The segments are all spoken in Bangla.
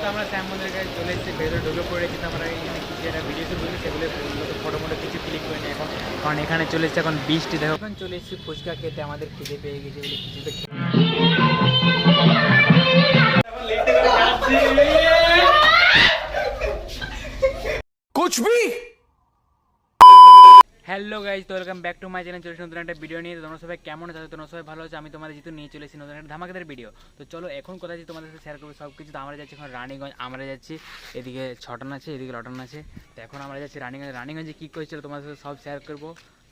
তো আমরা শ্যাম মন্দিরের কাছে চলে এসেছি ভেতরে ঢুকে পড়েছি তো আমরা এখানে কিছু একটা ভিডিও শুট করি সেগুলো ফটো মটো কিছু ক্লিক করি না এখন কারণ এখানে চলে এসেছে এখন বৃষ্টি দেখো এখন চলে এসেছি ফুচকা খেতে আমাদের খিদে পেয়ে গেছে বলে কিছু তো খেয়ে कुछ भी হ্যালো গাইজ তো welcome back to my channel চলে নতুন একটা ভিডিও নিয়ে। তোমরা সবাই কেমন আছো? তোমরা সবাই ভালো আছে। আমি তোমাদের যেহেতু নিয়ে চলেছি নতুন একটা ধামাকাদার ভিডিও তো চলো, এখন কোথায় আছি তোমাদের সাথে শেয়ার করব সব কিছু তো আমরা যাচ্ছি এখন রানীগঞ্জ, আমরা যাচ্ছি এদিকে ছটন আছে, এদিকে লটন আছে। তো এখন আমরা যাচ্ছি রানীগঞ্জ। রানীগঞ্জে কী করেছিল তোমাদের সাথে সব শেয়ার করব।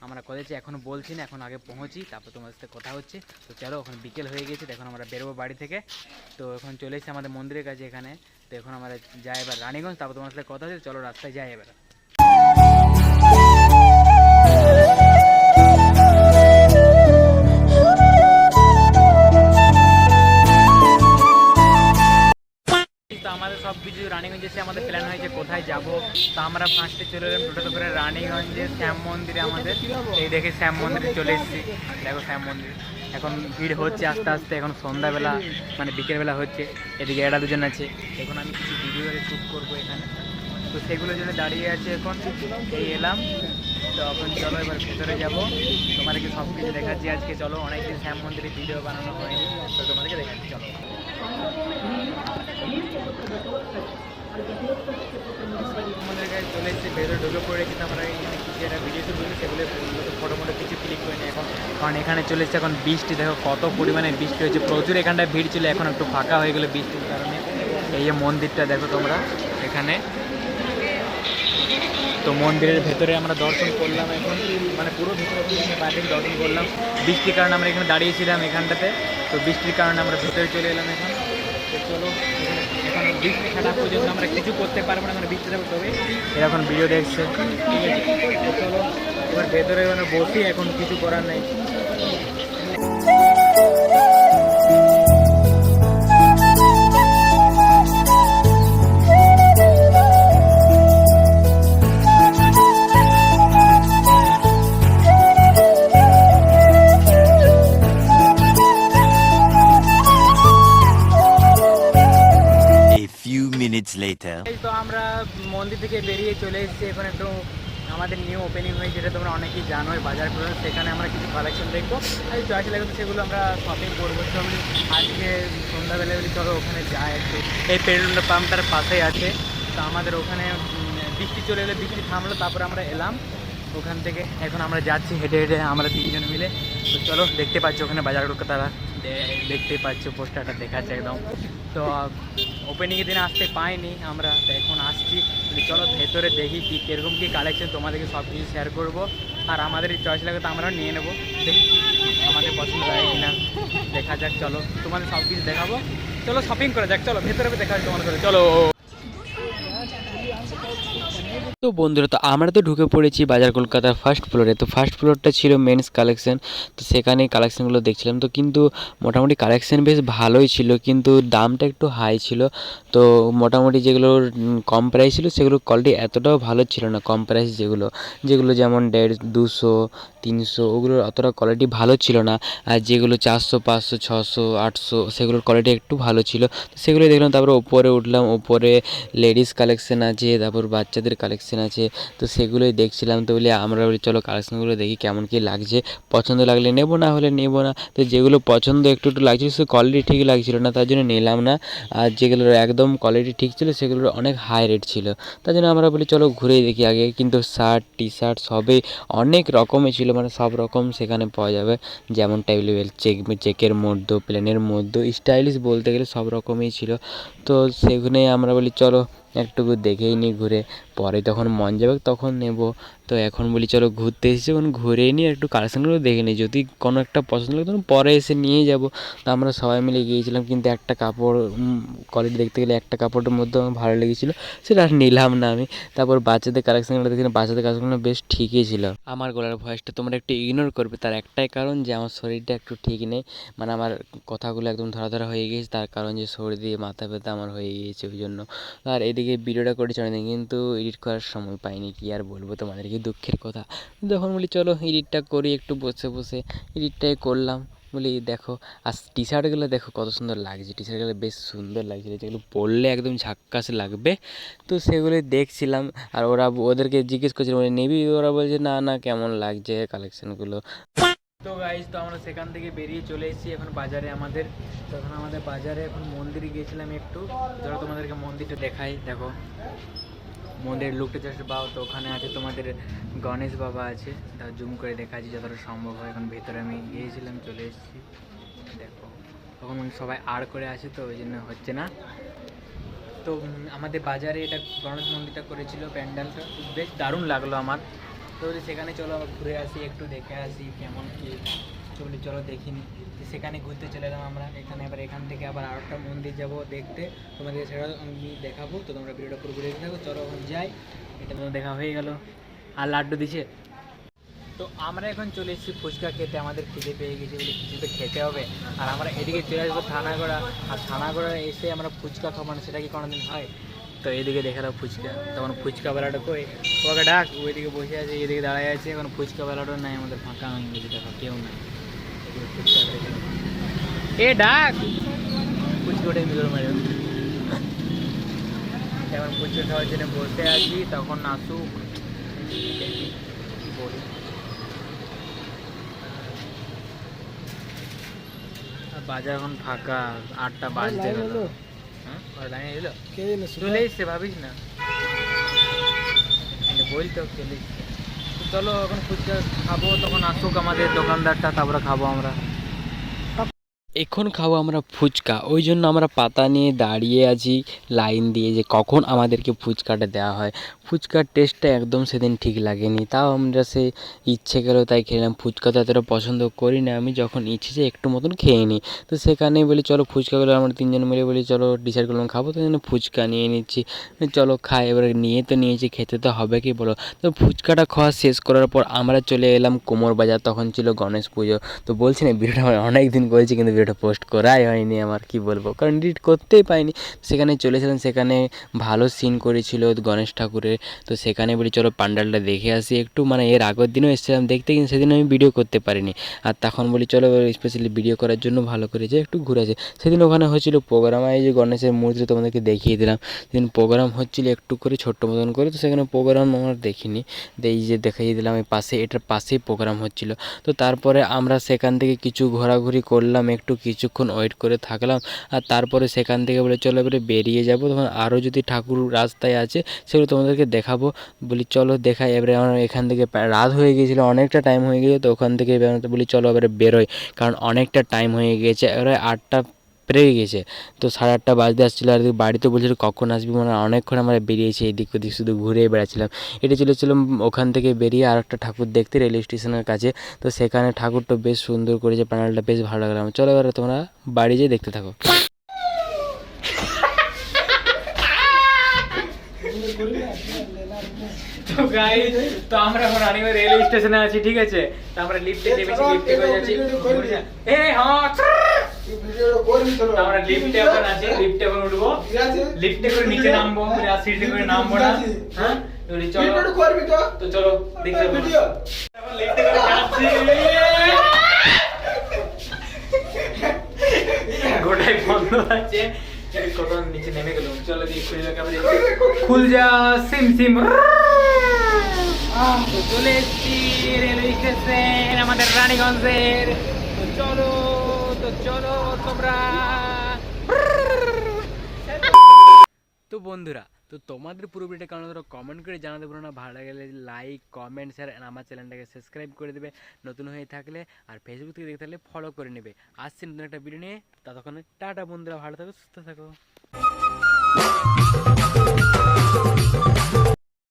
আমরা করেছি এখন বলছি না, এখন আগে পৌঁছি, তারপর তোমাদের সাথে কথা হচ্ছে। তো চলো, এখন বিকেল হয়ে গেছে, তো এখন আমরা বেরোবো বাড়ি থেকে। তো এখন চলে এসেছি আমাদের মন্দিরের কাছে এখানে। তো এখন আমরা যাই এবার রানীগঞ্জ, তারপর তোমার সাথে কথা হচ্ছে। চলো, রাস্তায় যাই এবার। আমরা ফার্স্টে চলে এলাম টোটোতে করে রানীগঞ্জে শ্যাম মন্দিরে আমাদের। এই দেখে শ্যাম মন্দিরে চলে এসেছি। দেখো শ্যাম মন্দির। এখন ভিড় হচ্ছে আস্তে আস্তে, এখন সন্ধ্যাবেলা মানে বিকেলবেলা হচ্ছে। এদিকে এরা দুজন আছে। এখন আমি কিছু ভিডিও শ্যুট করব এখানে। তো সেগুলোর জন্য দাঁড়িয়ে আছে এখন। এই এলাম। তো এখন চলো, এবার ভেতরে যাব। তোমাদেরকে সব কিছু দেখাচ্ছি। আজকে চলো, অনেকদিন শ্যাম মন্দিরে ভিডিও বানানো হয়নি। তো তোমাদেরকে দেখাচ্ছি, চলো। কাছে চলে ভেতরে তো আমরা এখানে কিছু একটা ভিডিও করি সেগুলো কিছু ক্লিক এখন, কারণ এখানে চলে এসেছে এখন বৃষ্টি, দেখো কত পরিমাণে বৃষ্টি হয়েছে, প্রচুর এখানটায় ভিড় ছিল, এখন একটু ফাঁকা হয়ে গেলো বৃষ্টির কারণে। এই যে মন্দিরটা দেখো তোমরা, এখানে। তো মন্দিরের ভেতরে আমরা দর্শন করলাম এখন মানে পুরো ভেতরে বাইরে দর্শন করলাম। বৃষ্টির কারণে আমরা এখানে দাঁড়িয়েছিলাম এখানটাতে, তো বৃষ্টির কারণে আমরা ভেতরে চলে এলাম এখন। তো চলো এখানে- এখন ছাড়া পর্যন্ত আমরা কিছু করতে পারব না মানে থাকবে তবে। এরকম ভিডিও দেখছে। ঠিক আছে চলো এবার ভেতরে মানে বসি এখন কিছু করার নেই। মন্দির থেকে বেরিয়ে চলে এসেছি। এখন একটু আমাদের নিউ ওপেনিং হয়েছে, যেটা তোমরা অনেকেই জানো বাজার করে সেখানে আমরা কিছু কালেকশন দেখব। আর চয়েস লাগবে সেগুলো আমরা শপিং করব। তো আমি আজকে সন্ধ্যাবেলা বলি, চলো ওখানে যাই একটু। এই পেট্রোল পাম্পটার পাশেই আছে। তো আমাদের ওখানে বৃষ্টি চলে এলে বৃষ্টি থামলো, তারপরে আমরা এলাম। ওখান থেকে এখন আমরা যাচ্ছি হেঁটে হেঁটে, আমরা তিনজন মিলে। তো চলো দেখতে পাচ্ছি ওখানে বাজার তারা দেখতে পাচ্ছ, পোস্টারটা দেখাচ্ছে একদম। তো ওপেনিংয়ের দিনে আসতে পাইনি আমরা, তো এখন আসছি। চলো, ভেতরে দেখি কি, কীরকম কী কালেকশন তোমাদেরকে সব কিছু শেয়ার করব। আর আমাদের চয়েস লাগে তো আমরাও নিয়ে নেব। দেখি আমাদের পছন্দ লাগে কিনা। দেখা যাক, চলো, তোমাদের সব কিছু দেখাবো। চলো শপিং করে যাক, চলো, ভেতরে দেখা যাক তোমাদের। চলো তো বন্ধুরা, তো আমরা তো ঢুকে পড়েছি বাজার কলকাতার ফার্স্ট ফ্লোরে তো ফার্স্ট ফ্লোরটা ছিল মেন্স কালেকশন তো সেখানে কালেকশনগুলো দেখছিলাম। তো কিন্তু মোটামুটি কালেকশন বেশ ভালোই ছিল, কিন্তু দামটা একটু হাই ছিল। তো মোটামুটি যেগুলো কম প্রাইস ছিল, সেগুলো কোয়ালিটি এতটাও ভালো ছিল না কম প্রাইস যেগুলো। যেগুলো যেমন দেড়, দুশো, তিনশো, ওগুলোর অতটা কোয়ালিটি ভালো ছিল না। আর যেগুলো চারশো, পাঁচশো, ছশো, আটশো, সেগুলোর কোয়ালিটি একটু ভালো ছিল। তো সেগুলোই দেখলাম, তারপরে ওপরে উঠলাম। ওপরে লেডিস কালেকশন আছে, তারপর বাচ্চাদের কালেকশন আছে, তো সেগুলোই দেখছিলাম। তো বলি, আমরা বলি, চলো কালেকশনগুলো দেখি কেমন কী লাগছে। পছন্দ লাগলে নেব, না হলে নেব না। তো যেগুলো পছন্দ একটু একটু লাগছিল সে কোয়ালিটি ঠিক লাগছিল না, তার জন্য নিলাম না। আর যেগুলোর একদম কোয়ালিটি ঠিক ছিল, সেগুলোর অনেক হাই রেট ছিল। তার জন্য আমরা বলি, চলো ঘুরেই দেখি আগে। কিন্তু শার্ট টি শার্ট সবই অনেক রকমই ছিল মানে সব রকম সেখানে পাওয়া যাবে। যেমন টেবিল চেক চেকের মধ্যে প্লেনের মধ্যে স্টাইলিশ বলতে গেলে সব রকমই ছিল। তো সেখানে আমরা বলি, চলো একটুকু দেখেই নিই ঘুরে। পরে যখন মন যাবে তখন নেব। তো এখন বলি, চলো ঘুরতে এসেছি, এখন ঘুরে নিয়ে একটু কালেকশনগুলো দেখে নিই। যদি কোনো একটা পছন্দ লাগে তখন পরে এসে নিয়ে যাব। তো আমরা সবাই মিলে গিয়েছিলাম, কিন্তু একটা কাপড় কোয়ালিটি দেখতে গেলে একটা কাপড়ের মধ্যে আমার ভালো লেগেছিলো। সেটা আর নিলাম না আমি। তারপর বাচ্চাদের কালেকশনগুলো দেখছিলাম বাচ্চাদের কালেকশনগুলো বেশ ঠিকই ছিল। আমার গলার ভয়েসটা তোমরা একটু ইগনোর করবে, তার একটাই কারণ যে আমার শরীরটা একটু ঠিক নেই। মানে আমার কথাগুলো একদম ধরা ধরা হয়ে গিয়েছে, তার কারণ যে সর্দি, মাথা ব্যথা আমার হয়ে গিয়েছে, ওই জন্য। আর এদিকে ভিডিওটা করেছি অনেকদিন, কিন্তু এডিট করার সময় পাইনি, কি আর বলব তোমাদেরকে। দুঃখের কথা। যখন বলি, চলো এডিটটা করি, একটু বসে বসে এডিটটাই করলাম। বলি, দেখো, আর টি শার্টগুলো দেখো কত সুন্দর লাগছে। টি শার্টগুলো বেশ সুন্দর লাগছিল। যেগুলো পরলে একদম ঝাক্কাস লাগবে। তো সেগুলি দেখছিলাম, আর ওরা ওদেরকে জিজ্ঞেস করছিলাম "ওরা নিবি? ওরা বলছে, না না, কেমন লাগছে কালেকশনগুলো তো গাইজ তো আমরা সেখান থেকে বেরিয়ে চলে এসেছি এখন বাজারে আমাদের। তখন আমাদের বাজারে এখন মন্দিরে গিয়েছিলাম একটু। ধরো তোমাদেরকে মন্দিরটা দেখাই, দেখো। মন্দিরের লুকটা চাষে পাও তো ওখানে আছে তোমাদের গণেশ বাবা আছে। তা জুম করে দেখাচ্ছি যতটা সম্ভব হয়। এখন ভেতরে আমি গিয়েছিলাম, চলে এসেছি। দেখো, তখন সবাই আর করে আছে তো ওই জন্য হচ্ছে না। তো আমাদের বাজারে এটা গণেশ মন্দিরটা করেছিল প্যান্ডেলটা। বেশ দারুণ লাগল আমার। তো সেখানে চলো, ঘুরে আসি, একটু দেখে আসি কেমন কি। তো বলি, চলো দেখিনি। তো সেখানে ঘুরতে চলে এলাম আমরা এখানে। আবার এখান থেকে আবার আর একটা মন্দির যাব দেখতে। তোমাদের সেটা আমি দেখাবো। তো তোমরা ভিডিওটা পুরো ঘুরে থাকো চলো এখন যাই। এটা তো দেখা হয়ে গেল। আর লাড্ডু দিছে? তো আমরা এখন চলে এসেছি ফুচকা খেতে। আমাদের খিদে পেয়ে গেছে বলে কিছু তো খেতে হবে। আর আমরা এদিকে চলে আসব থানাগড়া। আর থানাগড়া এসে আমরা ফুচকা খাব সেটা কি কোনোদিন হয়? তো এদিকে দেখে দাও ফুচকা। তখন ফুচকা বেলাটা কই? ওকে ডাক। ওইদিকে বসে আছে, এদিকে দাঁড়ায় আছে। এখন ফুচকা বেলাটা নাই, আমাদের ফাঁকা হয়ে গেছে দেখো কেউ নাই। এ ডাক। ফুচকা ওটাই মিলোর মারে এখন ফুচকা খাওয়ার জন্য বসে আছি তখন আসুক। বাজার এখন ফাঁকা আটটা বাজতে গেল। লাইনে এলো? চলে এসছে ভাবিস না। এই বল চলে এসছে। চলো এখন ফুচকা খাব তখন আসুক আমাদের দোকানদারটা তারপরে খাব আমরা। এখন খাব আমরা ফুচকা। ওই জন্য আমরা পাতা নিয়ে দাঁড়িয়ে আছি, লাইন দিয়ে যে কখন আমাদেরকে ফুচকাটা দেওয়া হয়। ফুচকার টেস্টটা একদম সেদিন ঠিক লাগেনি। তাও আমরা সে ইচ্ছে গেলো তাই খেলাম। ফুচকা তো এতটা পছন্দ করি না। আমি যখন ইচ্ছে যে একটু মতন খেয়ে নিই। তো সেখানেই বলি, চলো ফুচকাগুলো আমরা তিনজন মিলে বলি, চলো ডিসাইড করলাম খাব। তো জন্য ফুচকা নিয়ে নিচ্ছি। চলো খাই। এবারে নিয়ে তো নিয়েছি, খেতে তো হবে কি বলো? তো ফুচকাটা খাওয়া শেষ করার পর আমরা চলে এলাম কোমর বাজার। তখন ছিল গণেশ পুজো। তো বলছি না, ভিডিওটা আমার অনেক দিন করেছি, কিন্তু ভিডিওটা পোস্ট করাই হয়নি, আমার কি বলব? কারণ এডিট করতেই পাইনি। সেখানে চলেছিলাম, সেখানে ভালো সিন করেছিল গণেশ ঠাকুরের। তো সেখানে বলি, চলো পান্ডালটা দেখে আসি একটু। মানে এর আগের দিনও এসেছিলাম দেখতে, কিন্তু সেদিন আমি ভিডিও করতে পারিনি। আর তখন বলি, চলো স্পেশালি ভিডিও করার জন্য ভালো করে যে একটু ঘুরে আসি। সেদিন ওখানে হচ্ছিল প্রোগ্রাম এই যে গণেশের মূর্তি তোমাদেরকে দেখিয়ে দিলাম। সেদিন প্রোগ্রাম হচ্ছিল একটু করে ছোট্ট মতন করে, তো সেখানে প্রোগ্রাম আমরা দেখিনি। এই যে দেখিয়ে দিলাম, এই পাশে, এটার পাশেই প্রোগ্রাম হচ্ছিল। তো তারপরে আমরা সেখান থেকে কিছু ঘোরাঘুরি করলাম, একটু কিছুক্ষণ ওয়েট করে থাকলাম, আর তারপরে সেখান থেকে বলে, চলো এবারে বেরিয়ে যাব। তখন আরও যদি ঠাকুর রাস্তায় আছে, সেগুলো তোমাদেরকে দেখাবো। বলি, চলো দেখাই। এবারে আমার এখান থেকে রাত হয়ে গিয়েছিল, অনেকটা টাইম হয়ে গিয়েছে তো ওখান থেকে বলি, চলো এবারে বেরোয় কারণ অনেকটা টাইম হয়ে গিয়েছে। এবারে আটটা পেরিয়ে গেছে। তো সাড়ে আটটা বাজতে আসছিল আর বাড়িতে বলছিল, কখন আসবি? মানে অনেকক্ষণ আমরা বেরিয়েছি এদিক ওদিক, শুধু ঘুরে বেড়াচ্ছিলাম। এটা চলেছিলাম ওখান থেকে বেরিয়ে আর একটা ঠাকুর দেখতে রেল স্টেশনের কাছে। তো সেখানে ঠাকুরটা বেশ সুন্দর করেছে প্যানেলটা বেশ ভালো লাগলাম চলো এবারে তোমরা বাড়ি যেয়ে দেখতে থাকো। আমরা এখন স্টেশনে আছি, ঠিক আছে? তো আমরা লিফটে নেমেছি লিফটে করে যাচ্ছি। এ হ্যাঁ আমরা লিফটে এখন আছি লিফটে এখন উঠবো। লিফটে করে নিচে নামবো আর করে নামবো না। হ্যাঁ? চলো। তো। চলো দেখতে পাবো। এখন লিফটে করে যাচ্ছি। গোটাই বন্ধ আছে নিচে নেমে গেল চলো দিয়ে খুলে রাখা খুল যা সিম সিম। তো চলে এসছি রেলওয়ে স্টেশন আমাদের রানীগঞ্জের। তো চলো। তো চলো তোমরা। তো বন্ধুরা, তো তোমাদের পুরো কারণ ধরো কমেন্ট করে জানাতে পারো না। ভালো লাগলে লাইক কমেন্ট শেয়ার আমার চ্যানেলটাকে সাবস্ক্রাইব করে দেবে। নতুন হয়ে থাকলে আর ফেসবুক থেকে দেখতে থাকলে ফলো করে নেবে। আসছি নতুন একটা ভিডিও নিয়ে। ততক্ষণে টাটা বন্ধুরা, ভালো থাকো, সুস্থ থাকো।